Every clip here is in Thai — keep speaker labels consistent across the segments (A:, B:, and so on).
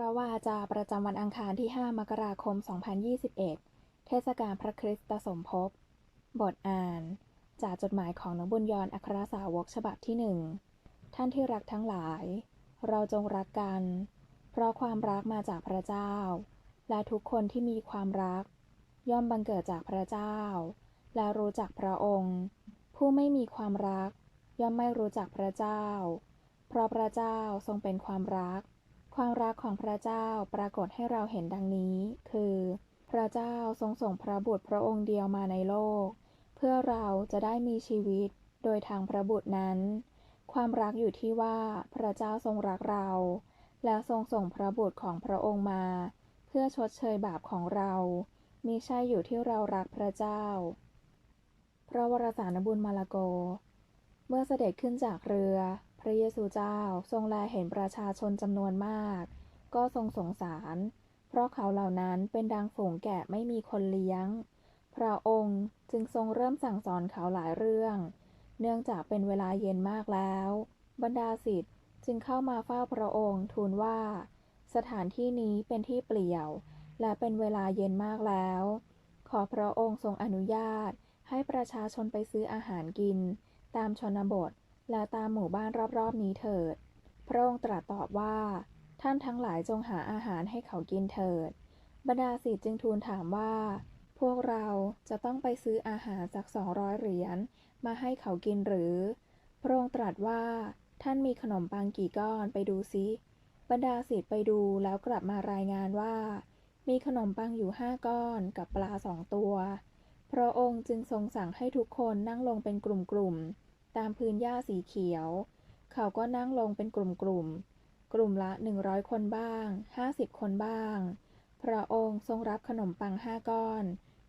A: ระวาจาประจำวันอังคารที่ 5 มกราคม 2021 เทศกาลพระคริสตสมภพ บทอ่าน จากจดหมายของนางบุญยอนอัครสาวกฉบับที่หนึ่ง ท่านที่รักทั้งหลาย เราจงรักกัน เพราะความรักมาจากพระเจ้า และทุกคนที่มีความรัก ย่อมบังเกิดจากพระเจ้า และรู้จักพระองค์ ผู้ไม่มีความรัก ย่อมไม่รู้จักพระเจ้า เพราะพระเจ้าทรงเป็นความรัก ความรักของพระเจ้าปรากฏให้เราเห็นดังนี้ คือ พระเจ้าทรงส่งพระบุตรพระองค์เดียวมาในโลก เพื่อเราจะได้มีชีวิตโดยทางพระบุตรนั้น ความรักอยู่ที่ว่าพระเจ้าทรงรักเรา และทรงส่งพระบุตรของพระองค์มา เพื่อชดเชยบาปของเรามิใช่อยู่ที่เรารักพระเจ้า พระวรสารบุญมาลาโก เมื่อเสด็จขึ้นจากเรือ พระเยซูเจ้าทรงแลเห็นประชาชนจำนวนมาก ก็ทรงสงสาร เพราะเขาเหล่านั้นเป็นดังฝูงแกะไม่มีคนเลี้ยง พระองค์จึงทรงเริ่มสั่งสอนเขาหลายเรื่อง เนื่องจากเป็นเวลาเย็นมากแล้ว บรรดาศิษย์จึงเข้ามาเฝ้าพระองค์ทูลว่า สถานที่นี้เป็นที่เปลี่ยว และเป็นเวลาเย็นมากแล้ว ขอพระองค์ทรงอนุญาตให้ประชาชนไปซื้ออาหารกิน ตามชนบท และตามหมู่บ้านรอบๆนี้เถิด พระองค์ตรัสตอบว่า ท่านทั้งหลายจงหาอาหารให้เขากินเถิด บรรดาศิษย์จึงทูลถามว่า พวกเราจะต้องไปซื้ออาหารสักสองร้อยเหรียญมาให้เขากินหรือ พระองค์ตรัสว่า ท่านมีขนมปังกี่ก้อนไปดูซิบรรดาศิษย์ไปดูแล้วกลับมารายงานว่า มีขนมปังอยู่ห้าก้อนกับปลาสองตัว พระองค์จึงทรงสั่งให้ทุกคนนั่งลงเป็นกลุ่มๆ ตามพื้นหญ้าสีเขียว เขาก็นั่งลงเป็นกลุ่มๆกลุ่มละหนึ่งร้อยคนบ้างห้าสิบคนบ้าง พระองค์ทรงรับขนมปังห้าก้อน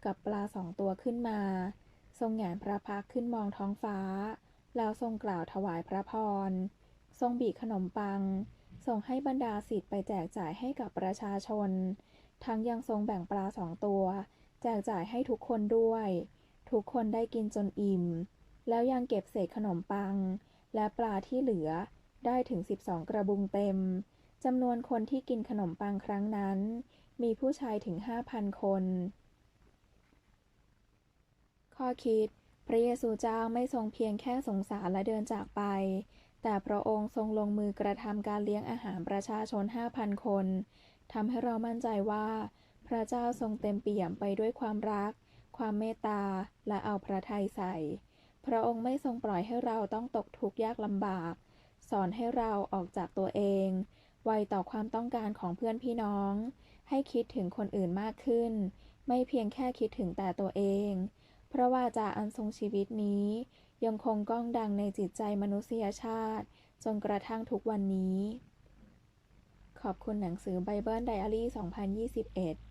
A: กับปลาสองตัวขึ้นมา ทรงหงนพระพักขึ้นมองท้องฟ้า แล้วทรงกล่าวถวายพระพร ทรงบีขนมปังทรงให้บรรดาศิษย์ไปแจกจ่ายให้กับประชาชน ทั้งยังทรงแบ่งปลาสองตัว แจกจ่ายให้ทุกคนด้วย ทุกคนได้กินจนอิ่ม แล้วยังเก็บเศษขนมปัง และปลาที่เหลือได้ถึง 12 กระบุงเต็มจำนวนคนที่กินขนมปังครั้งนั้น มีผู้ชายถึง 5,000 คน ข้อคิด พระเยซูเจ้าไม่ทรงเพียงแค่สงสารและเดินจากไป แต่พระองค์ทรงลงมือกระทำการเลี้ยงอาหารประชาชน 5,000 คนทำให้เรามั่นใจว่า พระเจ้าทรงเต็มเปี่ยมไปด้วยความรัก ความเมตตา และเอาพระทัยใส่ พระองค์ไม่ทรงปล่อยให้เราต้องตกทุกข์ยากลำบาก สอนให้เราออกจากตัวเอง ไวต่อความต้องการของเพื่อนพี่น้อง ให้คิดถึงคนอื่นมากขึ้น ไม่เพียงแค่คิดถึงแต่ตัวเอง พระวาจาอันทรงชีวิตนี้ ยังคงก้องดังในจิตใจมนุษยชาติ จนกระทั่งทุกวันนี้ ขอบคุณหนังสือ Bible Diary 2021